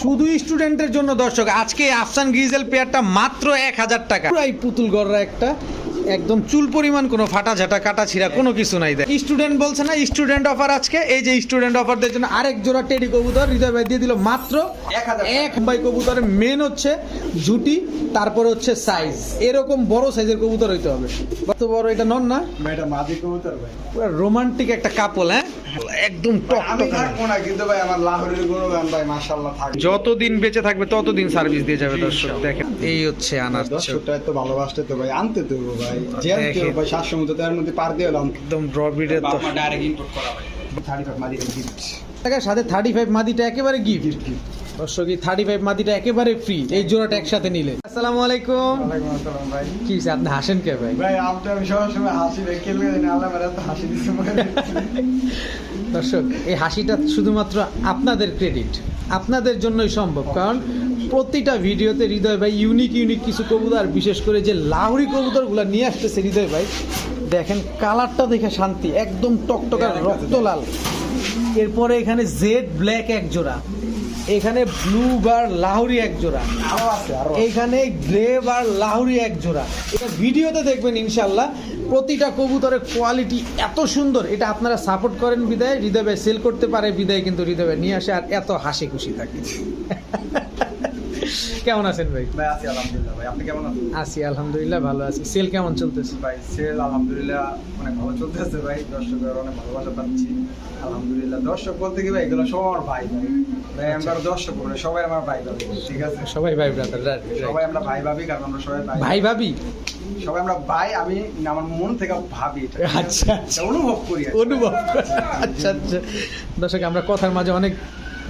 শুধু স্টুডেন্টের জন্য দর্শক, আজকে আফসান গ্রিজেল পেয়ারটা মাত্র এক হাজার টাকা। পুরাই পুতুল গড়রা একটা। একদম চুল পরিমাণ কোনো ফাটা ঝাটা কাটা ছিঁড়া কোনো কিছু নাই দেয় স্টুডেন্ট বলছে না স্টুডেন্ট অফার আজকে। এই যে স্টুডেন্ট অফারদের জন্য আরেক জোড়া টেডি কবুতর হৃদয় ভাই দিয়ে দিল মাত্র এক বাই কবুতরের মেন হচ্ছে ঝুটি তারপর হচ্ছে সাইজ এরকম বড় সাইজের কবুতর হইতে হবে। কত বড় এটা নন না? ম্যাডাম মাদি কবুতর ভাই। পুরো রোমান্টিক একটা কাপল হ্যাঁ? একদম টক না কিন্তু ভাই আমার লাহোরের গুণগান ভাই মাশাআল্লাহ থাকবে। যতদিন বেঁচে থাকবে ততদিন সার্ভিস দিয়ে যাবে দর্শক দেখেন। এই হচ্ছে আনার। দর্শকটা এত ভালোবাসতে তো ভাই আনতে তো ভাই। যে আনতে দেখেন। ভাই সাতশো মতো তার মধ্যে পার দিয়ে এলাম একদম ড্রবিডের তো। ডাইরেক্ট ইম্পোর্ট করা ভাই থার্টি ফাইভ মাদি গিফট টাকার সাথে থার্টি ফাইভ মাদিটা একেবারে গিফট দর্শক এই থার্টি ফাইভ মাদিটা একেবারে ফ্রি এই জোড়াটা একসাথে নিলে। আসসালামু আলাইকুম। আসসালাম ভাই। কি আপনি হাসেন কে ভাই? ভাই আপনি আমি সবসময় হাসি ভাই কেলবে আল্লাহ মেরা তো হাসি দিচ্ছে দর্শক এই হাসিটা শুধুমাত্র আপনাদের ক্রেডিট আপনাদের জন্যই সম্ভব। কারণ প্রতিটা ভিডিওতে হৃদয় ভাই ইউনিক ইউনিক কিছু কবুতর বিশেষ করে যে লাহরি কবুতরগুলো নিয়ে আসতেছে হৃদয় ভাই দেখেন কালারটা দেখে শান্তি একদম টকটকা রক্ত লাল এরপরে এখানে জেড ব্ল্যাক এক জোড়া। এখানে ব্লু বার লাহরি এক জোড়া। আরও আছে আরও এখানে গ্রে বার লাহুরি এক জোড়া। এটা ভিডিওতে দেখবেন ইনশাল্লাহ। প্রতিটা কবুতরের কোয়ালিটি এত সুন্দর। এটা আপনারা সাপোর্ট করেন বিদায়। হৃদয় ভাই সেল করতে পারে বিদায় কিন্তু হৃদয় নিয়ে আসে। আর এত হাসি খুশি থাকে। কেমন আছেন ভাই? ভাই আছি আলহামদুলিল্লাহ ভাই। আপনি কেমন আছেন? আছি আলহামদুলিল্লাহ ভালো আছি। সেল কেমন চলতেছে? ভাই সেল আলহামদুলিল্লাহ অনেক ভালো চলতেছে ভাই। দর্শকের অনেক ভালোবাসা পাচ্ছি। আলহামদুলিল্লাহ। দর্শক বলতে কি ভাই এগুলো সব আমার ভাই ভাই। ভাই আমরা দর্শক বলে সবাই আমার ভাই ভাবি ঠিক আছে? সবাই ভাই ব্রাদার সবাই আমরা ভাই ভাবি কারণ আমরা সবাই ভাই ভাই ভাবি? সবাই আমরা ভাই আমি আমার মন থেকে ভাবি এটা, আচ্ছা আচ্ছা। অনুভব করি অনুভব আচ্ছা আচ্ছা। দর্শক আমরা কথার মাঝে অনেক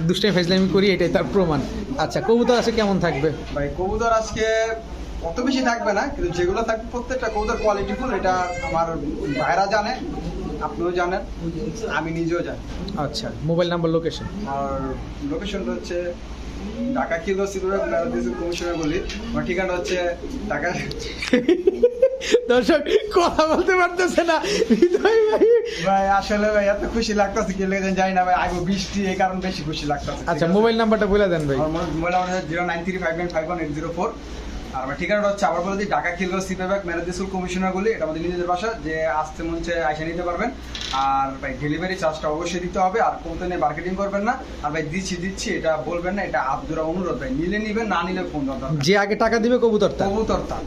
দুষ্টাই ফাইজলামি করি এটাই তার প্রমাণ। আচ্ছা কবুতর আছে কেমন থাকবে? ভাই কবুতর আজকে অত বেশি থাকবে না কিন্তু যেগুলো থাকবে প্রত্যেকটা কবুতর কোয়ালিটিফুল এটা আমার ভাইরা জানে। আপনিও জানেন আমি নিজেও জানি। আচ্ছা মোবাইল নাম্বার লোকেশন আর লোকেশনটা হচ্ছে ঢাকা কিলো সিলভার ম্যারাথন কমিশনের বলি। আমার ঠিকানা হচ্ছে ঢাকা দর্শক কথা বলতে পারতেছে না। হৃদয় ভাই। ভাই আসলে ভাই এত খুশি লাগতেছে কি লেগে যাই না ভাই আগে বৃষ্টি এই কারণে বেশি খুশি লাগতেছে আচ্ছা মোবাইল নাম্বারটা বলে দেন ভাই। আমার mobile number zero nine three five nine five one eight zero four. আর আমার ঠিকানাটা হচ্ছে আবার বলে দিই ঢাকা স্কুল কমিশনার বলি এটা আমাদের নিজেদের বাসা যে আসতে মন আইসা নিতে পারবেন। আর ভাই ডেলিভারি চার্জটা অবশ্যই দিতে হবে আর নিয়ে মার্কেটিং করবেন না। আর ভাই দিচ্ছি দিচ্ছি এটা বলবেন না এটা আব্দুরা অনুরোধ ভাই নিলে নিবেন না নিলে ফোন দরকার যে আগে টাকা দিবে কবুতর তার কবুতর তা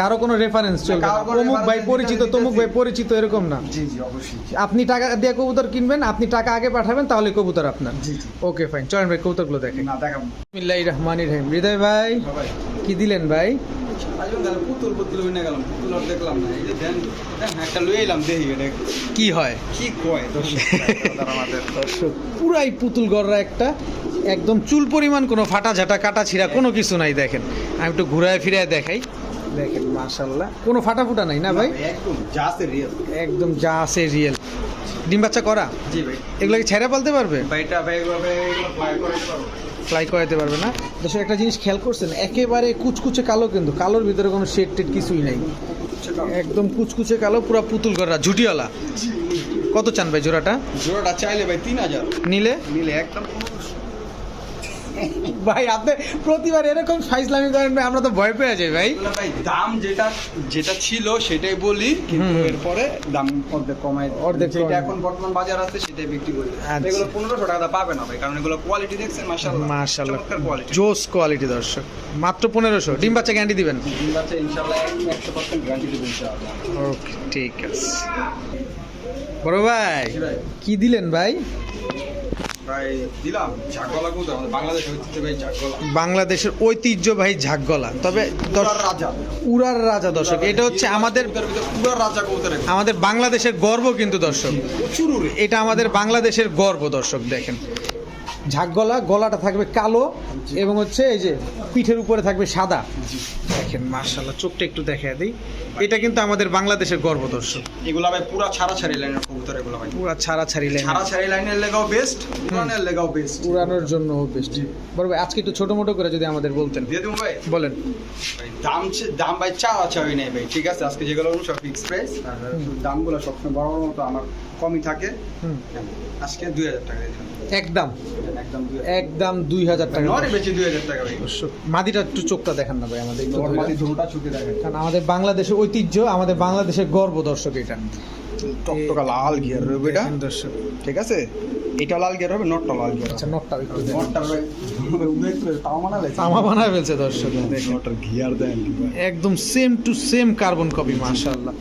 কারও কোনো রেফারেন্স চলবে না। অমুক ভাই পরিচিত তমুক ভাই পরিচিত এরকম না। জি জি অবশ্যই। আপনি টাকা দিয়ে কবুতর কিনবেন আপনি টাকা আগে পাঠাবেন তাহলে কবুতর আপনার। জি জি। ওকে ফাইন চলেন ভাই কবুতরগুলো দেখেন। না দেখাবো। বিসমিল্লাহির রহমানির রহিম। হৃদয় ভাই। ভাই। কি দিলেন ভাই? পুতুল পুতুল গেলাম পুতুল আর দেখলাম না এই যে দেন দেন একটা লুয়ে এলাম দেখি এটা কি হয়? কি কয় দর্শক পুরাই পুতুল গড়রা একটা। একদম চুল পরিমাণ কোনো ফাটা ঝাটা কাটা ছিঁড়া কোনো কিছু নাই দেখেন। আমি একটু ঘুরায় ফিরায় দেখাই। দেখেন মাশাল্লাহ কোনো ফাটা ফুটা নাই না ভাই? একদম যা আছে রিয়েল একদম যা আছে রিয়েল ডিম বাচ্চা করা? জি ভাই। এগুলো কি ছেড়ে পালতে পারবে? ভাইটা ভাই এগুলো করে দিতে পারব ফ্লাই করাতে পারবে না। দর্শক একটা জিনিস খেয়াল করছেন একেবারে কুচকুচে কালো কিন্তু কালোর ভিতরে কোনো শেড টেড কিছুই নাই। একদম কুচকুচে কালো পুরো পুতুল করা ঝুটিওয়ালা। কত চান ভাই জোড়াটা? জোড়াটা চাইলে ভাই তিন হাজার। নিলে? নিলে একদম ভাই আপনি প্রতিবার এরকম ফাইজলামি করেন ভাই আমরা তো ভয় পেয়ে যাই ভাই। ভাই দাম যেটা যেটা ছিল সেটাই বলি কিন্তু এরপরে দাম অর্ধেক কমাই অর্ধেক যেটা এখন বর্তমান বাজার আছে সেটাই বিক্রি করি। আচ্ছা। এগুলো পনেরোশো টাকা পাবে না ভাই কারণ এগুলো কোয়ালিটি দেখছেন মাশাআল্লাহ। কোয়ালিটি জোস কোয়ালিটি দর্শক। মাত্র পনেরোশো। ডিম বাচ্চা গ্যারান্টি দিবেন? ডিম বাচ্চা ইনশাআল্লাহ একশো পার্সেন্ট গ্যারান্টি দেবো ইনশাআল্লাহ। ওকে ঠিক আছে। বড় ভাই। কি দিলেন ভাই? বাংলাদেশের ঐতিহ্যবাহী ঝাকগলা। তবে উড়ার রাজা। দর্শক এটা হচ্ছে আমাদের আমাদের বাংলাদেশের গর্ব কিন্তু দর্শক। এটা আমাদের বাংলাদেশের গর্ব দর্শক দেখেন। ঝাক গলা গলাটা থাকবে কালো এবং হচ্ছে এই যে পিঠের উপরে থাকবে সাদা। দেখেন মার্শাল্লাহ চোখটা একটু দেখা দিই। এটা কিন্তু আমাদের বাংলাদেশের গর্ব দর্শক এগুলা ভাই পুরা ছাড়া ছাড়ি লাইনের কবুতর এগুলো ভাই। পুরা ছাড়া ছাড়ি লাইন ছাড়া ছাড়ি লাইনের লেগাও বেস্ট উড়ানের লেগাও বেস্ট উড়ানোর জন্য বেস্ট বড় ভাই আজকে একটু ছোট মোটো করে যদি আমাদের বলতেন। দিয়ে দেবো ভাই। বলেন। ভাই, দাম দাম ভাই চাওয়া চাওয়াই নেই ভাই ঠিক আছে? আজকে যেগুলো সব ফিক্স প্রাইস আর দামগুলো সবসময় বড় মতো আমার কমই থাকে। আজকে দুই হাজার টাকা দিয়ে দিলাম। একদম। একদম দুই হাজার টাকা। মাদিটা একটু চোখটা দেখান না ভাই আমাদের কারণ আমাদের বাংলাদেশের ঐতিহ্য আমাদের বাংলাদেশের গর্ব দর্শক এটা। টকটকা লাল গিয়ার রবে এটা। দর্শক। ঠিক আছে? এটা লাল গিয়ার হবে নটটা লাল গিয়ার আচ্ছা নটটা একটু নটটা হবে তাও মানালে তামা বানায় ফেলছে দর্শক। নটটার গিয়ার দেন। একদম same to same carbon copy মাশাআল্লাহ।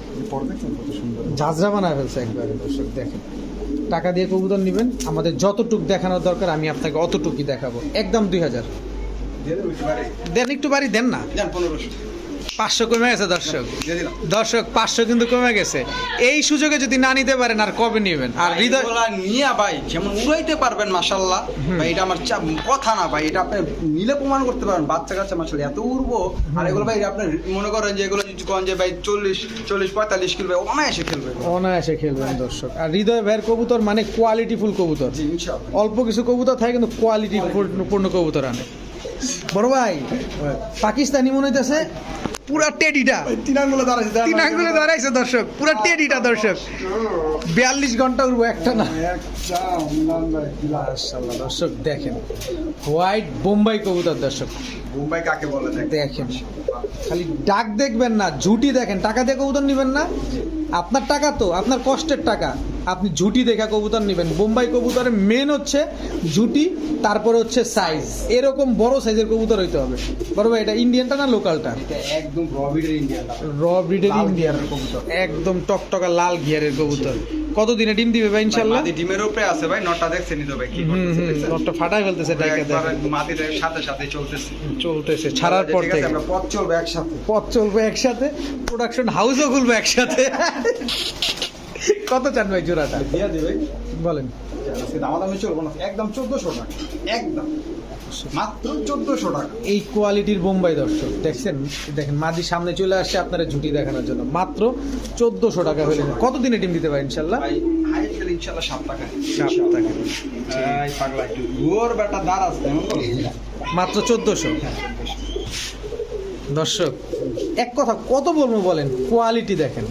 বানায় ফেলছে একবারে দর্শক দেখেন। টাকা দিয়ে কবুতর নেবেন আমাদের যতটুকু দেখানোর দরকার আমি আপনাকে অতটুকুই দেখাবো। একদম দুই হাজার। দেন একটু বাড়ি। দেন না। পনেরোশো। পাঁচশো কমে গেছে দর্শক। দর্শক পাঁচশো কিন্তু কমে গেছে। এই সুযোগে যদি না নিতে পারেন আর কবে নেবেন? আর হৃদয় নিয়ে ভাই যেমন উড়াইতে পারবেন মাশাল্লাহ ভাই এটা আমার কথা না ভাই এটা আপনি নিলে প্রমাণ করতে পারবেন। বাচ্চা কাচ্চা মাশাল্লাহ এত উড়বো। আর এগুলো ভাই আপনি মনে করেন যে এগুলো যদি কন যে ভাই চল্লিশ চল্লিশ পঁয়তাল্লিশ কিলো অনায়াসে খেলবে অনায়াসে খেলবেন দর্শক। আর হৃদয় ভাইয়ের কবুতর মানে কোয়ালিটি ফুল কবুতর। অল্প কিছু কবুতর থাকে কিন্তু কোয়ালিটি পূর্ণ কবুতর আনে। বড় ভাই পাকিস্তানি মনে হইতেছে? পুরা টেডিটা। তিন আঙ্গুলে দাঁড়াইছে তিন আঙ্গুলে দাঁড়াইছে দর্শক। পুরা টেডিটা দর্শক। বিয়াল্লিশ ঘণ্টা উঠবো একটা না। দর্শক দেখেন। হোয়াইট বোম্বাই কবুতর দর্শক। মুম্বাই কাকে বলে দেখেন। খালি ডাক দেখবেন না ঝুটি দেখেন। টাকা দিয়ে কবুতর নেবেন না? আপনার টাকা তো আপনার কষ্টের টাকা। আপনি ঝুটি দেখা কবুতর নেবেন। বোম্বাই কবুতরের মেন হচ্ছে ঝুটি তারপরে হচ্ছে সাইজ এরকম বড় সাইজের কবুতর হইতে হবে। বড় এটা ইন্ডিয়ানটা না লোকালটা একদম র ব্রিডের ইন্ডিয়ান কবুতর। একদম টকটকা লাল গিয়ারের কবুতর। কত দিনে ডিম দিবে ভাই ইনশাল্লাহ? মাদি ডিমের উপরে আছে ভাই নটা দেখছেন তো ভাই কি হুম করতেছে নটটা ফাটাই ফেলতেছে ডাইকা সাথে সাথে চলতেছে। চলতেছে ছাড়ার পর থেকে। আমরা পথ চলবে একসাথে। পথ চলবে একসাথে প্রোডাকশন হাউসও খুলবে একসাথে। কত চান ভাই জোড়াটা? দিয়ে দিবে বলেন। আজকে দামাদামি চলবো না। একদম চোদ্দশো টাকা। একদম। মাত্র চোদ্দশো টাকা। এই কোয়ালিটির বোম্বাই দর্শক দেখছেন? দেখেন মাঝি সামনে চলে আসছে আপনারা ঝুটি দেখানোর জন্য। মাত্র চোদ্দশো টাকা হলে কত দিনে ডিম দিতে পারেন ইনশাল্লাহ? ইনশাল্লাহ সাত টাকা। সাত টাকা। পাগলা একটু বেটা দাঁড় বলো? মাত্র চোদ্দশো। দর্শক এক কথা কত বলব বলেন? কোয়ালিটি দেখেন।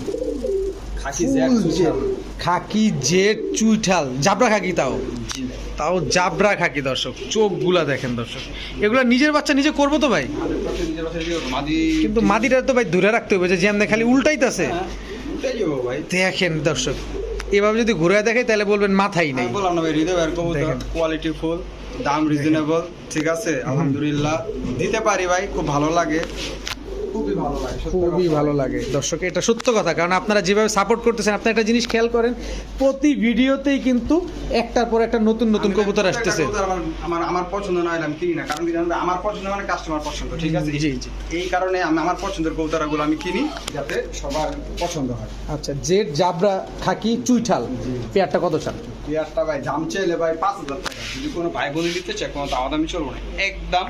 খাকি জেট চুইঠাল। জাবরা খাকি তাও? তাও জাবরা খাকি দর্শক। চোখগুলা দেখেন দর্শক। এগুলা নিজের বাচ্চা নিজে করব তো ভাই? কিন্তু মাদিটা তো ভাই ধরে রাখতে হবে যে যেমন খালি উল্টাইতেছে। হ্যাঁ, দেখেন দর্শক এভাবে যদি ঘুরে দেখে তাহলে বলবেন মাথাই নেই। বললাম না ভাই হৃদয় ভাইয়ের কোয়ালিটি ফুল দাম রিজনেবল ঠিক আছে? আলহামদুলিল্লাহ। দিতে পারি ভাই খুব ভালো লাগে। খুবই ভালো লাগে। দর্শক এটা সত্য কথা কারণ আপনারা যেভাবে সাপোর্ট করতেছেন আপনারা একটা জিনিস খেয়াল করেন প্রতি ভিডিওতেই কিন্তু একটার পর একটা নতুন নতুন আমি কবুতর আসতেছে। আমার আমার পছন্দ না হলে আমি কিনি না কারণ আমার পছন্দ মানে কাস্টমার পছন্দ ঠিক আছে? জি, জি। এই কারণে আমি আমার পছন্দের কবুতরগুলো আমি কিনি যাতে সবার পছন্দ হয়। আচ্ছা জেড জাবরা খাকি চুইঠাল পেয়ারটা কত চান? পেয়ারটা ভাই দাম চাইলে ভাই পাঁচ হাজার টাকা যদি কোনো ভাই বোনে দিতে চায় কোনো দাম দামি চলবো না। একদম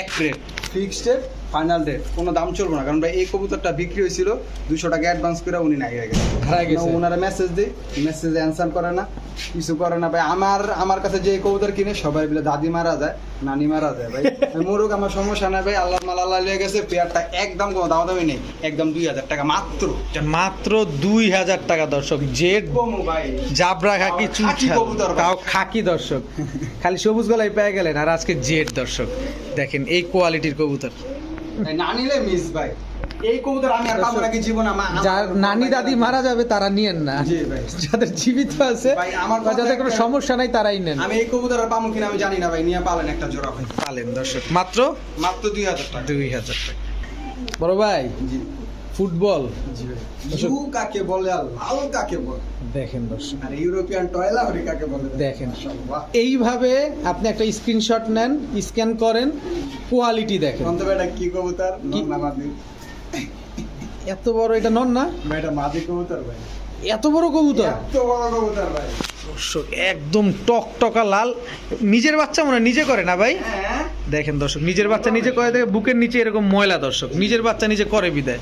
এক রেট ফিক্সড ফাইনাল রেট কোনো দাম চলবো না কারণ ভাই এই কবুতরটা বিক্রি হয়েছিল দুশো টাকা অ্যাডভান্স করে উনি নাই গেছে। হারায় গেছে। ওনারা মেসেজ দিই মেসেজ অ্যান্সার করে না কিছু করে না ভাই। আমার আমার কাছে যে কবুতর কিনে সবাই বলে দাদি মারা যায় নানি মারা যায় ভাই। মরুক আমার সমস্যা নাই ভাই আল্লাহ মাল আল্লাহ লেগে গেছে পেয়ারটা একদম কোনো দাম দামি নেই একদম দুই হাজার টাকা মাত্র। মাত্র দুই হাজার টাকা দর্শক ভাই? জাবরা খাকি ভাই। তাও খাকি দর্শক। খালি সবুজ গলায় পেয়ে গেলেন আর আজকে জেড দর্শক। দেখেন এই কোয়ালিটির কবুতর। না নিলে মিস ভাই। এই কবুতর আমি আর পাবো নাকি জীবন আমার যার নানি দাদি মারা যাবে তারা নিয়েন না। যাদের জীবিত আছে ভাই, আমার যাদের কোনো সমস্যা নাই তারাই নেন। আমি এই কবুতর আর পাবো কিনা আমি জানি না ভাই নিয়ে পালেন একটা জোড়া ভাই। পালেন দর্শক। মাত্র? মাত্র দুই হাজার টাকা। দুই হাজার টাকা। বড় ভাই ফুটবল। জি ভাই। কাকে বলে আর লাল কাকে বলে? দেখেন দর্শক। আর ইউরোপিয়ান টয়লা হরি কাকে বলে দেখেন। এইভাবে আপনি একটা স্ক্রিনশট নেন স্ক্যান করেন কোয়ালিটি দেখেন। এটা কি কবুতর? এত বড় এটা নন না? এটা মাদি কবুতর ভাই। এত বড় কবুতর? এত বড় কবুতর ভাই। দর্শক একদম টকটকা লাল। নিজের বাচ্চা মনে হয় নিজে করে না ভাই? হ্যাঁ। দেখেন দর্শক নিজের বাচ্চা নিজে করে দেখে বুকের নিচে এরকম ময়লা দর্শক। নিজের বাচ্চা নিজে করে বিদায়।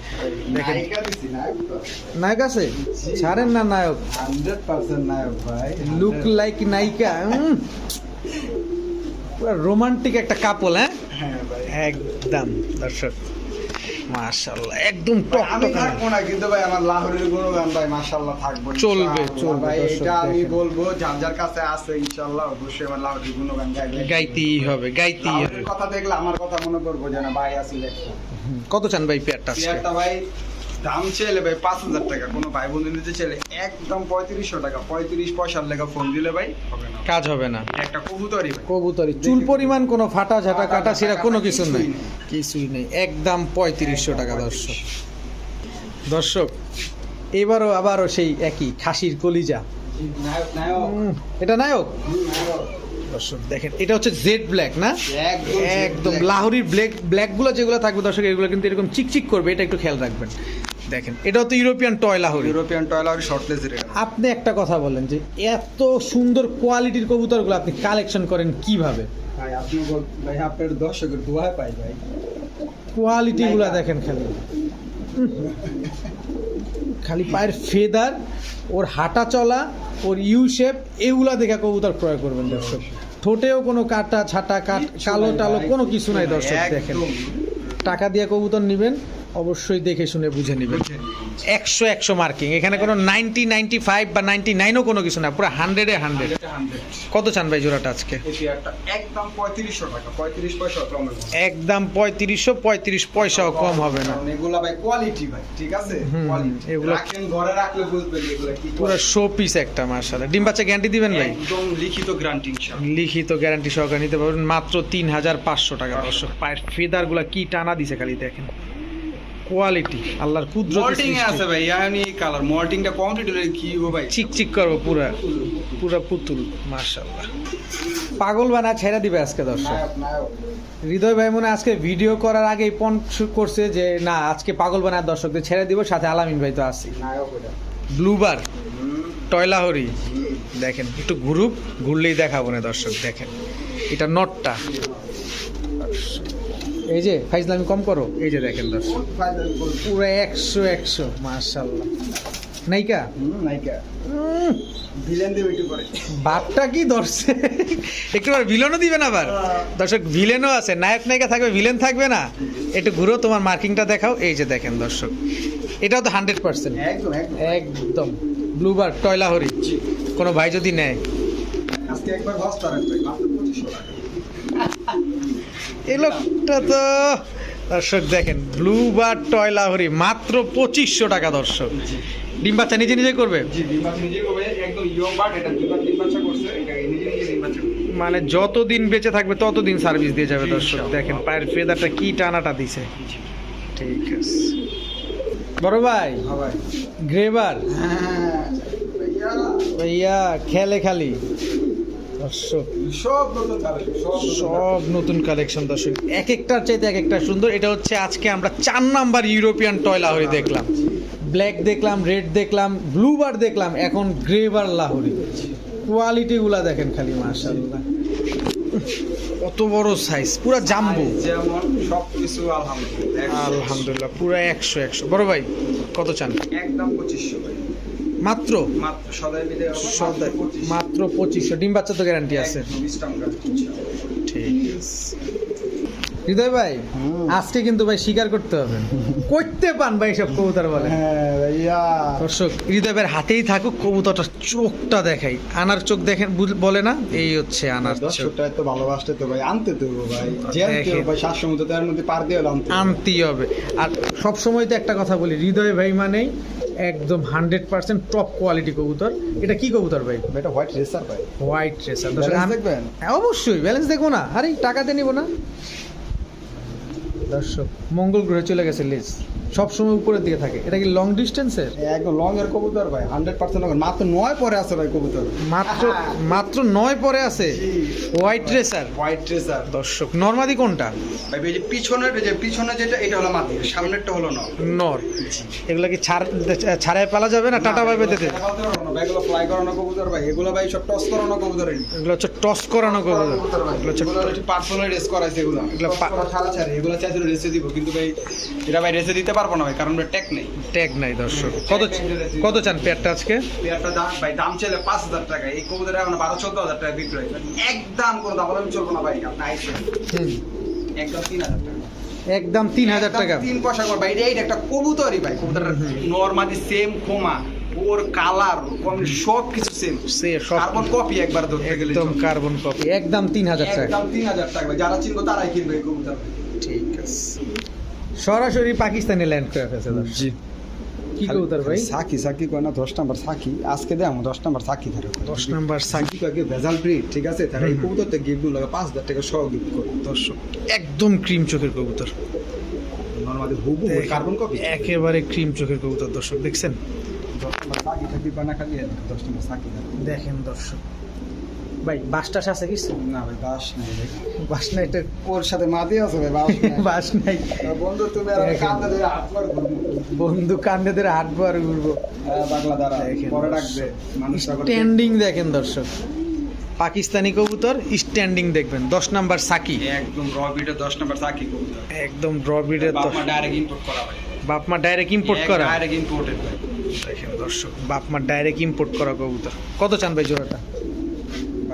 দেখেন। নায়িকা আছে? ছাড়েন না নায়ক। হান্ড্রেড পার্সেন্ট নায়ক ভাই লুক লাইক নায়িকা রোমান্টিক একটা কাপল হ্যাঁ? হ্যাঁ একদম দর্শক। মাশাআল্লাহ একদম থাকব না কিন্তু ভাই আমার লাহোরের গুণগান ভাই মাশাআল্লাহ থাকব চলবে, চলবে, ভাই এটা আমি বলব যার যার কাছে আছে ইনশাআল্লাহ অবশ্যই আমার লাহোরের গুণগান গাইবে। গাইতেই হবে গাইতেই হবে। কথা দেখলে আমার কথা মনে করব যে না ভাই আসলে কত চান ভাই পেয়ারটা পেয়ারটা ভাই দাম চাইলে ভাই পাঁচ হাজার টাকা কোনো ভাই বন্ধু নিতে চাইলে একদম পঁয়ত্রিশশো টাকা পঁয়ত্রিশ পয়সার লেখা ফোন দিলে ভাই হবে না। কাজ হবে না। একটা কবুতরি ভাই। কবুতরি চুল পরিমাণ কোনো ফাটা ঝাটা কাটা ছিঁড়া কোনো কিছু নেই। কিছুই নেই। একদম পঁয়ত্রিশশো টাকা দর্শক। দর্শক এবারও আবারও সেই একই খাসির কলিজা। এটা নায়ক। দর্শক দেখেন এটা হচ্ছে জেড ব্ল্যাক না? একদম লাহোরির ব্ল্যাক ব্ল্যাকগুলো যেগুলো থাকবে দর্শক এগুলো কিন্তু এরকম চিকচিক করবে এটা একটু খেয়াল রাখবেন। দেখেন এটাও তো European toy Lahori. European toy টয়লার শর্টলেস রেট আপনি একটা কথা বলেন যে এত সুন্দর কোয়ালিটির কবুতরগুলো আপনি কালেকশন করেন কীভাবে? ভাই আপনি ভাই আপনার দর্শকের দোয়া পাই ভাই। কোয়ালিটিগুলো। দেখেন খালি। খালি পায়ের ফেদার ওর হাঁটা চলা ওর ইউ শেপ এগুলা দেখে কবুতর প্রয়োগ করবেন দর্শক। ঠোঁটেও কোনো কাটা ছাটা কাট কালো টালো কোনো কিছু নাই দর্শক দেখেন। টাকা দিয়ে কবুতর নেবেন। অবশ্যই দেখে শুনে বুঝে নেবেন। একশো একশো মার্কিং। এখানে কোনো নাইনটি নাইনটি ফাইভ বা নাইনটি নাইনও কোনো কিছু না পুরো হান্ড্রেডে হান্ড্রেড। কত চান ভাই জোড়াটা আজকে? একদম পঁয়ত্রিশশো টাকা পঁয়ত্রিশ পয়সা কম একদম পঁয়ত্রিশশো পঁয়ত্রিশ পয়সাও কম হবে না। এগুলা ভাই কোয়ালিটি ভাই ঠিক আছে? এগুলা- ঘরে রাখলে বুঝবেন এগুলা কি পুরো শো পিস একটা মার্শাল ডিম বাচ্চা গ্যারান্টি দিবেন ভাই? একদম লিখিত গ্যারান্টি লিখিত গ্যারান্টি সহকারে নিতে পারবেন। মাত্র তিন হাজার পাঁচশো টাকা দর্শক। পায়ের ফেদারগুলো কি টানা দিছে খালি দেখেন। কোয়ালিটি আল্লাহর কুদরতি মল্টিং এ আছে ভাই ইয়ানি কালার মল্টিংটা কোয়ান্টিটি কি গো ভাই? চিক চিক করব পুরা পুরা পুতুল মার্শাল্লাহ পাগল বানা ছেড়ে দিবে আজকে দর্শক। হৃদয় ভাই মনে আজকে ভিডিও করার আগেই পণ করছে যে না আজকে পাগল বানার দর্শকদের ছেড়ে দিব সাথে আলামিন ভাই তো আছি ব্লুবার টয়লাহরি। দেখেন একটু গ্রুপ ঘুরলেই দেখাবো না দর্শক দেখেন। এটা নটটা। এই যে ফাইজলামি কম করো। এই যে দেখেন দর্শক? পুরো একশো একশো মার্শাল্লাহ নাইকা নায়িকা। ভিলেন দেবে একটু পরে বাপটা কি ধরছে? একটু আর ভিলেনও দিবেন আবার। দর্শক ভিলেনও আছে। নায়ক নায়িকা থাকবে ভিলেন থাকবে না। একটু ঘুরো তোমার মার্কিংটা দেখাও। এই যে দেখেন দর্শক। এটাও তো হান্ড্রেড পার্সেন্ট। একদম একদম। ব্লুবার টয়লাহরি। কোনো ভাই যদি নেয়। আজকে একবার ভাই মাত্র পঁচিশশো টাকা। এই লোকটা তো দর্শক দেখেন ব্লু বার টয় লাহরি মাত্র পঁচিশশো টাকা দর্শক। ডিম বাচ্চা নিজে নিজে করবে? বার্ড মানে যতদিন বেঁচে থাকবে ততদিন সার্ভিস দিয়ে যাবে দর্শক। দেখেন পায়ের ফেদারটা কি টানাটা দিছে। ঠিক আছে। বড় ভাই হ্যাঁ ভাই। গ্রেবার হ্যাঁ ভাইয়া ভাইয়া খেলে খালি। দর্শক। সব নতুন কালেকশন সব সব দর্শক। এক একটার চাইতে এক একটা সুন্দর। এটা হচ্ছে আজকে আমরা চার নাম্বার ইউরোপিয়ান টয় লাহরি দেখলাম। ব্ল্যাক দেখলাম রেড দেখলাম ব্লু বার দেখলাম এখন গ্রে বার লাহরি। কোয়ালিটিগুলা দেখেন খালি মাশাআল্লাহ। কত বড় সাইজ পুরা জাম্বু যেমন সবকিছু আলহামদুলিল্লাহ আলহামদুলিল্লাহ পুরো একশো একশো। বড় ভাই কত চান? একদম পঁচিশশো। মাত্র? মাত্র সদাই মিলে সদাই মাত্র পঁচিশশো। ডিম বাচ্চা তো গ্যারান্টি আছে। ঠিক হৃদয় ভাই আজকে কিন্তু ভাই স্বীকার করতে হবে। করতে পান ভাই সব কবুতর বলে। হ্যাঁ দর্শক হৃদয় ভাইয়ের হাতেই থাকুক কবুতরটা চোখটা দেখাই। আনার চোখ দেখেন বলে না? এই হচ্ছে আনার চোখটা দর্শকটা তো ভালোবাসতে তো ভাই আনতে তো ভাই। ভাই সাতশো মতো তার মধ্যে পার দিয়ে আনতে আনতেই হবে। আর সব সময় তো একটা কথা বলি হৃদয় ভাই মানেই একদম হান্ড্রেড পার্সেন্ট টপ কোয়ালিটি কবুতর। এটা কি কবুতর ভাই? এটা হোয়াইট রেসার ভাই। হোয়াইট রেসার দেখবেন? হ্যাঁ অবশ্যই ব্যালেন্স দেখব না। আরে টাকাতে নিব না। দর্শক মঙ্গল গ্রহে চলে গেছে লিজ সব সময় উপরের দিকে থাকে। এটা কি লং ডিস্টেন্সের একদম লং এর কবুতর ভাই হান্ড্রেড পার্সেন্ট মাত্র নয় পরে আছে ভাই কবুতর। মাত্র মাত্র নয় পরে আছে। হোয়াইট রেসার হোয়াইট রেসার দর্শক নর্মাদি কোনটা? ভাই এই যে পিছনের যে পিছনে যেটা এটা হলো মাদি। সামনেরটা হলো না নর। এগুলো কি ছাড় ছাড়ায় পালা যাবে না টাটা ভাবে দিতে? এগুলো ফ্লাই করানো কবুতর ভাই। এগুলো ভাই সব টস করানো কবুতর এগুলো হচ্ছে টস করানো কবুতর। এগুলো হচ্ছে পার্সোনাল রেস করাইছে এগুলো। এগুলো ছাড়া ছাড়া। এগুলো চাইছিল রেসে দিব কিন্তু ভাই এটা ভাই রেসে দিতে পারব না ভাই কারণ ট্যাগ নেই। ট্যাগ নাই দর্শক। কত কত চান পেয়ারটা আজকে? পেয়ারটা দাম ভাই দাম চাইলে পাঁচ হাজার টাকা। এই কবুতর এখন বারো চোদ্দ হাজার টাকা বিক্রি হয়। একদম কোনো দাম আমি চলবো না ভাই আপনি আইসেন। একদম তিন হাজার টাকা। একদম তিন হাজার টাকা। তিন পয়সা কর। ভাই এইটা একটা কবুতরই ভাই। কবুতরের নরমালি সেম খোমা ওর কালার সব কিছু সেম সে কার্বন কপি একবার ধরতে গেলে একদম কার্বন কপি একদম তিন হাজার টাকা। একদম তিন হাজার টাকা। যারা চিনবো তারাই কিনবে কবুতর। ঠিক আছে। সরাসরি পাকিস্তানে ল্যান্ড করে ফেলছে। জি। কি কবুতর ভাই? সাকি সাকি কয় না দশ নাম্বার সাকি। আজকে দেখ দশ নাম্বার সাকি ধরে। দশ নাম্বার সাকি। ভেজাল ব্রিড ঠিক আছে? তারা এই হুম। গিফট লাগে পাঁচ হাজার টাকা সহ গিফট করে। দর্শক একদম ক্রিম চোখের কবুতর। নর্মালি হুবু কার্বন কপি একেবারে ক্রিম চোখের কবুতর দর্শক দেখছেন? দশ নাম্বার সাকি থাকি বানা খালি দশ নাম্বার সাকি ধরে। দেখেন দর্শক ভাই বাসটা আছে কিছু না ভাই বাস নাই ভাই। বাস না এটা ওর সাথে মাদি আছে ভাই বাস নাই। বাস নাই। বন্ধু তুমি আর কান্দে ধরে হাতবার বন্ধু কান্দে ধরে হাঁটবো আর উঠবো বাগলা দ্বারা পরে ডাকবে মানুষ স্ট্যান্ডিং দেখেন দর্শক। পাকিস্তানি কবুতর স্ট্যান্ডিং দেখবেন। দশ নাম্বার সাকি। একদম র দশ নাম্বার সাকি কবুতর। একদম ড্রবিডের বাপ মা ডাইরেক্ট ইম্পোর্ট করা ভাই বাপ মা ডাইরেক্ট ইম্পোর্ট করা ডাইরেক্ট ইম্পোর্টেড ভাই। দেখেন দর্শক বাপ মা ডাইরেক্ট ইম্পোর্ট করা কবুতর। কত চান ভাই জোড়াটা?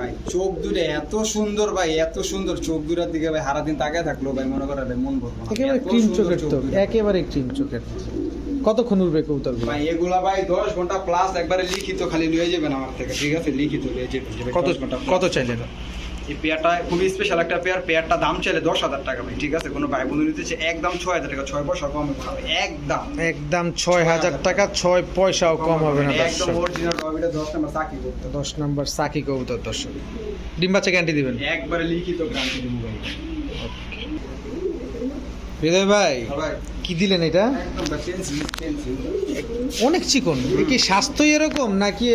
ভাই চোখ দুটো এত সুন্দর ভাই এত সুন্দর চোখ দুটার দিকে ভাই সারা দিন তাকায় থাকল ভাই মনে করে মন ভরবো একেবারে ক্রিম চোখের তো একেবারে ক্রিম চোখের। কতক্ষণ উঠবে কবুতর ভাই এগুলা ভাই দশ ঘণ্টা প্লাস একবারে লিখিত খালি নিয়ে যাবেন আমার থেকে ঠিক আছে? লিখিত নিয়ে যাবেন কত ঘণ্টা কত চাইলেন? এই পেয়ারটা খুবই স্পেশাল একটা পেয়ার। পেয়ারটা দাম চাইলে দশ হাজার টাকা ভাই ঠিক আছে? কোনো ভাই বন্ধু নিতে একদম ছয় হাজার টাকা ছয় পয়সা কম হবে একদম। একদম ছয় হাজার টাকা ছয় পয়সাও কম হবে না একদম অরিজিনাল রবিটা দশ নাম্বার চাকরি করতে দশ নাম্বার সাকি কবুতর দর্শক ডিম বাচ্চা গ্যারান্টি দিবেন? একবারে লিখিত গ্রান্টি দিব ভাই। হৃদয় ভাই হ্যাঁ ভাই। কি দিলেন এটা? অনেক চিকন। কি স্বাস্থ্য এরকম নাকি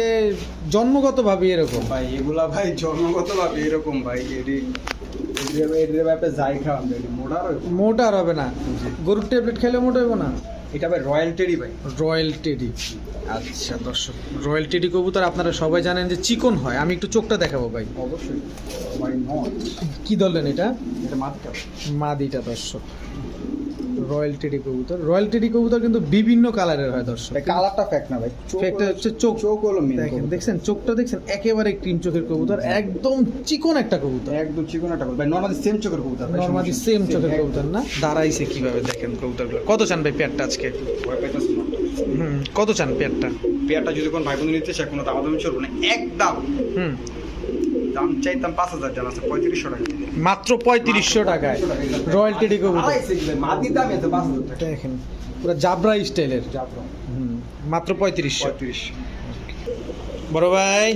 জন্মগতভাবে এরকম? ভাই এগুলা ভাই জন্মগত ভাবে এরকম ভাই এটি এটির এটির ব্যাপারে ভাই এটি মোটা মোটা আর হবে না? গরুর ট্যাবলেট খেলে মোটা হবে না? এটা ভাই রয়্যাল টেরি ভাই। Royal teddy. আচ্ছা দর্শক রয়্যাল টেডি কবুতর আপনারা সবাই জানেন যে চিকন হয়। আমি একটু চোখটা দেখাবো ভাই। অবশ্যই। কি ধরলেন এটা? এটা মাথাটা মাদিটা দর্শক। রয়্যাল টেডি কবুতর। রয়্যাল টেডি কবুতর কিন্তু বিভিন্ন কালারের হয় দর্শক। কালারটা ফ্যাক্ট না ভাই চোখ ফ্যাক্টর হচ্ছে চোখ। চোখ হলো মেন দেখেন দেখছেন? চোখটা দেখছেন? একেবারে ক্রিম চোখের কবুতর একদম চিকন একটা কবুতর। একদম চিকন একটা ভাই নর্মালি সেম চোখের কবুতর নর্মালি সেম চোখের কবুতর না? দাঁড়াইছে কীভাবে দেখেন কবুতরগুলো? কত চান ভাই পেয়ারটা আজকে? হুম কত চান পেয়ারটা? পেয়ারটা যদি কোন ভাই বন্ধু নিতে চায় কোনো দামাদামি চলবে না একদম। হুম। দাম চাইতাম পাঁচ হাজার জানা আছে পঁয়ত্রিশশো টাকা। মাত্র পঁয়ত্রিশশো টাকায়। রয়্যাল টেডি কবুতর। দেখেন পুরো জাবরা স্টাইলের। হুম মাত্র পঁয়ত্রিশশো। বড় ভাই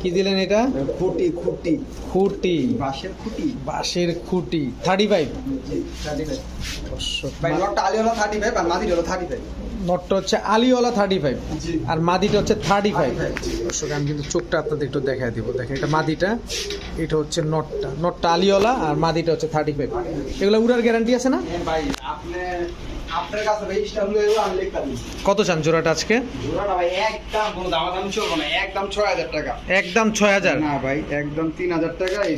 কি দিলেন এটা? খুঁটি খুঁটি। খুঁটি। বাঁশের খুঁটি। বাঁশের খুঁটি। Thirty five. আলি হলো থার্টি ফাইভ আর মাদির হলো থার্টি ফাইভ। নটটা হচ্ছে আলিওয়ালা থার্টি ফাইভ আর মাদিটা হচ্ছে থার্টি ফাইভ দর্শক আমি কিন্তু চোখটা আপনাদের একটু দেখাই দিব। দেখেন এটা মাদিটা এটা হচ্ছে নটটা। নটটা আলিওয়ালা আর মাদিটা হচ্ছে থার্টি ফাইভ এগুলো উড়ার গ্যারান্টি আছে না? হ্যাঁ ভাই আপনি আপনার কাছে ভাই ইস্টা আমি লেখা কত চান জোড়াটা আজকে? জোড়াটা ভাই একদম কোনো দামাদামি চলবে না একদম ছয় হাজার টাকা। একদম ছয় হাজার? না ভাই একদম তিন হাজার টাকা এই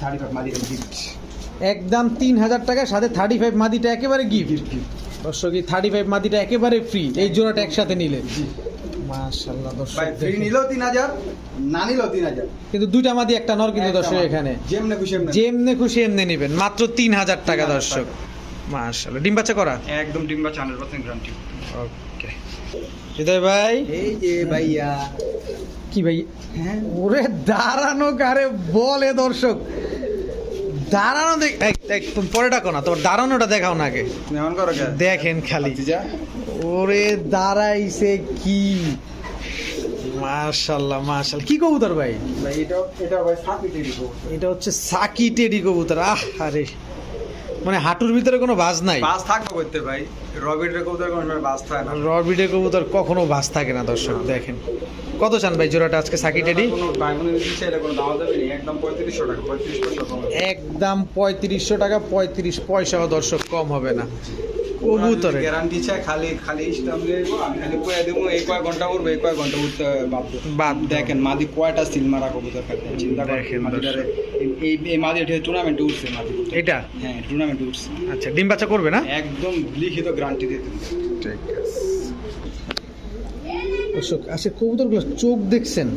থার্টি ফাইভ গিফট একদম হাজার টাকা সাথে থার্টি ফাইভ মাদিটা একেবারে গিফট দর্শক এই থার্টি ফাইভ মাদিটা একেবারে ফ্রি এই জোড়াটা একসাথে নিলে। মাশাল্লাহ দর্শক ফ্রি নিলেও তিন হাজার না নিলেও তিন হাজার। কিন্তু দুইটা মাদি একটা নর কিন্তু দর্শক এখানে। যেমনে খুশি যেমনে খুশি এমনি নেবেন। মাত্র তিন হাজার টাকা দর্শক। ডিম বাচ্চা করা? একদম ডিম্বা hundred percent guarantee okay. Hridoy ভাই? এই যে ভাইয়া। কি ভাই? হ্যাঁ। ওরে দাঁড়ানো কারে বলে দর্শক। দাঁড়ানো দেখ তুমি পরে ডাকো না তোমার দাঁড়ানোটা দেখাও না আগে। দেখেন খালি। যা। ওরে দাঁড়াইছে কি? মার্শাল্লাহ মার্শাল কি কবুতর ভাই? এটা হচ্ছে সাকি টেডি কবুতর আহ আরে। মানে হাঁটুর ভিতরে কোনো বাস নাই? বাস থাকবে করতে ভাই। রবিডের কবুতর কোনো সময় বাস থাকে না। রবিডের কবুতর কখনো ভাজ থাকে না দর্শক দেখেন। কত চান ভাই জোড়াটা আজকে সাকি টেডি? একদম পঁয়ত্রিশশো টাকা পঁয়ত্রিশ পয়সাও দর্শক কম হবে না। কবুতরে। গ্যারান্টি চাই খালি খালি আমি খালি কয়ে দেবো এই কয় ঘণ্টা উঠবে এই কয় ঘণ্টা উঠতে বাধ্য। বাদ দেখেন মাদি কয়টা সিল মারা কবুতর খালি চিন্তা করেন। এই এই মাদি টুর্নামেন্টে উঠছে মাদি। এটা? হ্যাঁ টুর্নামেন্টে উঠছে আচ্ছা ডিম বাচ্চা করবে না? একদম লিখিত গ্যারান্টি দিতে ঠিক আছে। আসে কবুতরগুলো চোখ দেখছেন।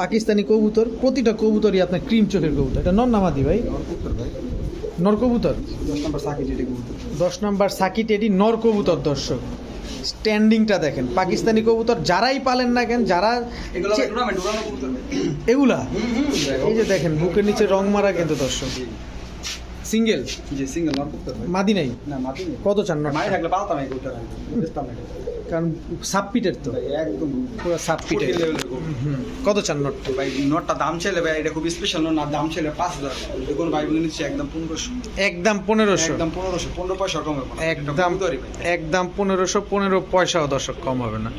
পাকিস্তানি কবুতর প্রতিটা কবুতরই আপনার ক্রিম চোখের কবুতর। এটা নন নামাদি ভাই? নর কবুতর দশ নম্বর সাকি যেটি কবুতর। দশ নম্বর সাকিট এটি নর কবুতর দর্শক। স্ট্যান্ডিংটা দেখেন। পাকিস্তানি কবুতর যারাই পালেন না কেন যারা এগুলো। এই যে দেখেন বুকের নিচে রং মারা কিন্তু দর্শক। সিঙ্গেল জি সিঙ্গেল নর কবুতর ভাই। মাদি নাই? না মাটি নেই। কত চান নট? মাই থাকলে পালতাম এই আমি। বেচতাম না কারণ সাবপিটের তো। একদম পুরো সাবপিটের। কত চান নট? ভাই নটটা দাম ছেলে ভাই এটা খুব স্পেশাল না দাম ছেলে পাঁচ হাজার। দেখুন ভাই বোন নিচ্ছে একদম পনেরোশো। একদম পনেরোশো। একদম পনেরোশো পনেরো পয়সা কম হবে একদম একদম পনেরোশো পনেরো পয়সাও দর্শক কম হবে না।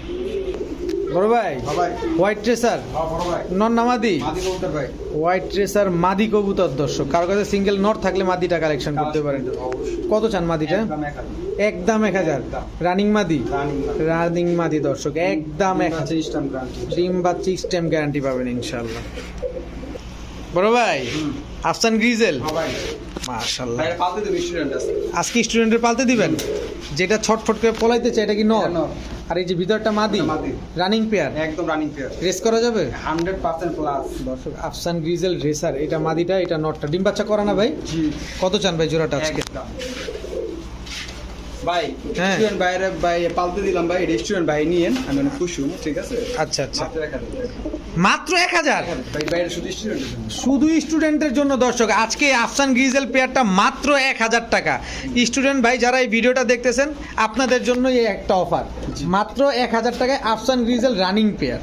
বড় ভাই? হ্যাঁ হোয়াইট ট্রেসার হ্যাঁ না নন নামাদি মাদি হোয়াইট ট্রেসার মাদি কবুতর দর্শক। কারও কাছে সিঙ্গেল নট থাকলে মাদিটা কালেকশন করতে পারেন। কত চান মাদিটা? একদম এক হাজার। রানিং মাদি? রানিং মাদি। দর্শক। একদম এক হাজার। ডিম বা চিক্স টাইম গ্যারান্টি পাবেন ইনশাল্লাহ বড় ভাই আফসান গ্রিজেল? মার্শাল্লাহ স্টুডেন্ট আছে। আজকে স্টুডেন্টের পালতে দিবেন? যেটা ছটফট করে পলাইতে চায় এটা কি নর? আর এই যে ভিতরটা মাদি মাদি। রানিং পেয়ার একদম রানিং পেয়ার রেস করা যাবে? হান্ড্রেড পার্সেন্ট প্লাস দর্শক আফসান গ্রিজেল রেসার এটা মাদিটা এটা নটটা ডিম বাচ্চা করে না ভাই? কত চান ভাই জোড়াটা আজকে? ভাই হ্যাঁ। স্টুডেন্ট বাইরে ভাই পালতে দিলাম ভাই রেস্টুরেন্ট ভাই নিয়েন আমি অনেক খুশি ঠিক আছে? আচ্ছা আচ্ছা। মাত্র এক হাজার। জন্য। শুধু স্টুডেন্টের জন্য দর্শক আজকে আফসান গ্রিজেল পেয়ারটা মাত্র এক হাজার টাকা। স্টুডেন্ট ভাই যারা এই ভিডিওটা দেখতেছেন আপনাদের জন্য এই একটা অফার মাত্র এক হাজার টাকায় আফসান গ্রিজেল রানিং পেয়ার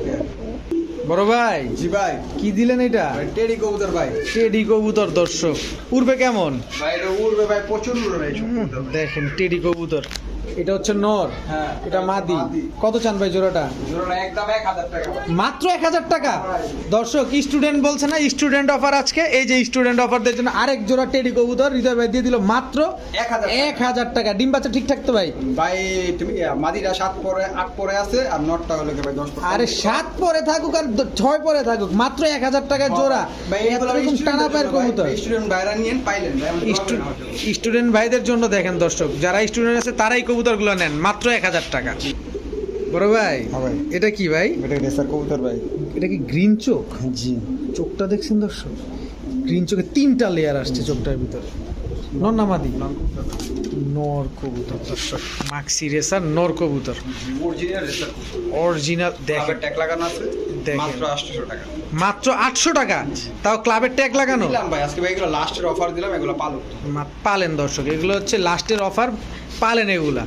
বড় ভাই জি ভাই। কি দিলেন এটা? টেডি কবুতর ভাই। টেডি কবুতর দর্শক। উড়বে কেমন? ভাই এটা উড়বে ভাই প্রচুর উড়বে দেখেন টেডি কবুতর। এটা হচ্ছে নর। হ্যাঁ। এটা মাদি। কত চান ভাই জোড়াটা? টাকা। মাত্র এক হাজার টাকা? দর্শক স্টুডেন্ট বলছে না স্টুডেন্ট অফার আজকে। এই যে স্টুডেন্ট অফারদের জন্য আরেক জোড়া টেডি কবুতর হৃদয় ভাই দিয়ে দিল মাত্র এক হাজার টাকা। টাকা। ডিম বাচ্চা ঠিকঠাক তো ভাই? ভাই তুমি মাদিরা সাত পরে আট পরে আছে আর নটটা হলো ভাই দশ আরে সাত পরে থাকুক আর ছয় পরে থাকুক। মাত্র এক হাজার টাকায় জোড়া। টানা পায়ের কবুতর। স্টুডেন্ট বাইরে নিয়েন পাইলেন। স্টুডেন্ট ভাইদের জন্য দেখেন দর্শক যারা স্টুডেন্ট আছে তারাই কবুতরগুলো নেন মাত্র এক হাজার টাকা। বড় ভাই হ্যাঁ। এটা কি ভাই? এটা রেসার কবুতর ভাই? এটা কি গ্রিন চোখ? জি। চোখটা দেখছেন দর্শক? গ্রিন চোখে তিনটা লেয়ার আসছে চোখটার ভিতরে। নর নামাদি নর কবুতর। দর্শক। মাক্সি রেসার নর কবুতর। অরিজিনাল রেসার অরিজিনাল দেখেন। দেখেন ট্যাগ লাগানো আছে? মাত্র 800 টাকা। মাত্র আটশো টাকা? তাও ক্লাবের ট্যাগ লাগানো? দিলাম ভাই আজকে ভাই এগুলো লাস্টের অফার দিলাম এগুলো পালো পালেন দর্শক। এগুলো হচ্ছে লাস্টের অফার পালেন এগুলা।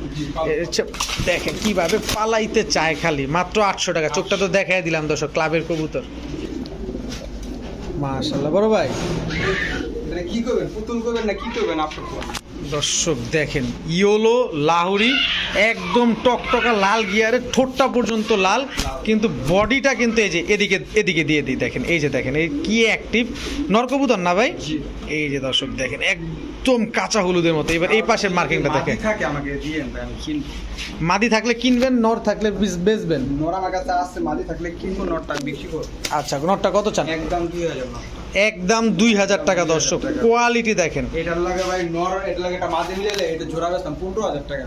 দেখেন কীভাবে পালাইতে চায় খালি মাত্র আটশো টাকা। চোখটা তো দেখাই দিলাম দর্শক ক্লাবের কবুতর। মাশাল্লাহ বড় ভাই। এটা কি করবেন? পুতুল করবেন না কি করবেন আপনার দর্শক দেখেন ইয়োলো লাহুরি একদম টকটকা লাল গিয়ারের ঠোঁটটা পর্যন্ত লাল কিন্তু বডিটা কিন্তু এই যে এদিকে এদিকে দিয়ে দিই দেখেন এই যে দেখেন এই কি অ্যাক্টিভ নরকবুতর না ভাই? এই যে দর্শক দেখেন একদম কাঁচা হলুদের মতো। এবার এই পাশের মার্কিংটা দেখেন। থাকে আমাকে দিয়েন আমি কিনবো। মাদি থাকলে কিনবেন নর থাকলে বেচ- বেচবেন। নর আমার কাছে আছে মাদি থাকলে কিনবো নরটা বিক্রি করব। আচ্ছা নরটা কত চান? একদম দুই হাজার নট একদম দুই হাজার টাকা দর্শক। কোয়ালিটি দেখেন। এটার লাগে ভাই নর এটা লাগে এটা মাদি মিলে এটা জোড়া বেচতাম পনেরো হাজার টাকা।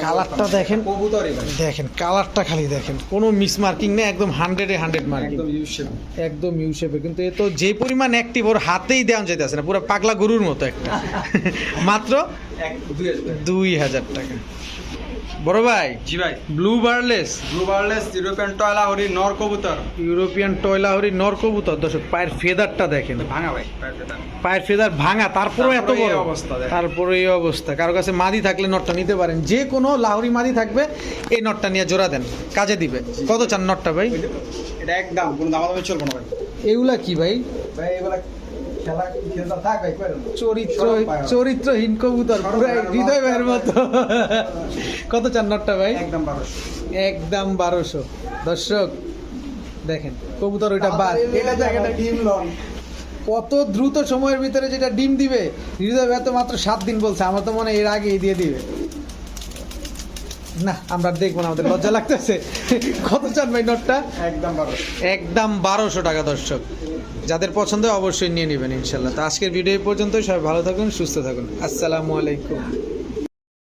কালারটা দেখেন। দেখেন কালারটা খালি দেখেন। কোনো মিস মার্কিং না একদম হান্ড্রেডে হান্ড্রেড মার্কিং একদম ইউজ ইউ শেপে কিন্তু এ তো যে পরিমাণ অ্যাক্টিভ ওর হাতেই দেওয়া না পুরো পাগলা গরুর মতো একটা। মাত্র দুই হাজার টাকা। বড় ভাই জি ভাই। Blue barless blue barless European টয়লা হরি নর কবুতর ইউরোপিয়ান টয়লাহরি নর কবুতর দর্শক পায়ের ফেদারটা দেখেন। ভাঙা ভাই। পায়ের ফেদার। ভাঙা তারপরেও এত তারপরে বড়। অবস্থা তারপরে এই অবস্থা। কারও কাছে মাদি থাকলে নটটা নিতে পারেন। যে কোনো লাহরি মাদি থাকবে এই নটটা নিয়ে জোড়া দেন। কাজে দিবে। কত চান নটটা ভাই? এটা একদম কোনো দামাদামি চলবো না ভাই। এগুলা কি ভাই? ভাই এগুলা চরিত্র। চরিত্রহীন কবুতর সরব পুরো পায় না, হৃদয় ভাইয়ের মতো। কত চান নটটা ভাই? একদম বারোশো। একদম বারোশো। দর্শক দেখেন কবুতর ওইটা বাদ। এটা জায়গাটা ডিম লন। কত দ্রুত সময়ের ভিতরে যেটা ডিম দিবে হৃদয় ভাই তো মাত্র সাত দিন বলছে আমার তো মনে হয় এর আগেই দিয়ে দিবে। না আমরা দেখব না আমাদের লজ্জা লাগতেছে। কত চান ভাই নোটটা? একদম বারোশো। একদম বারোশো টাকা দর্শক। যাদের পছন্দ অবশ্যই নিয়ে নেবেন ইনশাল্লাহ। তো আজকের ভিডিও পর্যন্ত সবাই ভালো থাকুন সুস্থ থাকুন। আসসালামু আলাইকুম।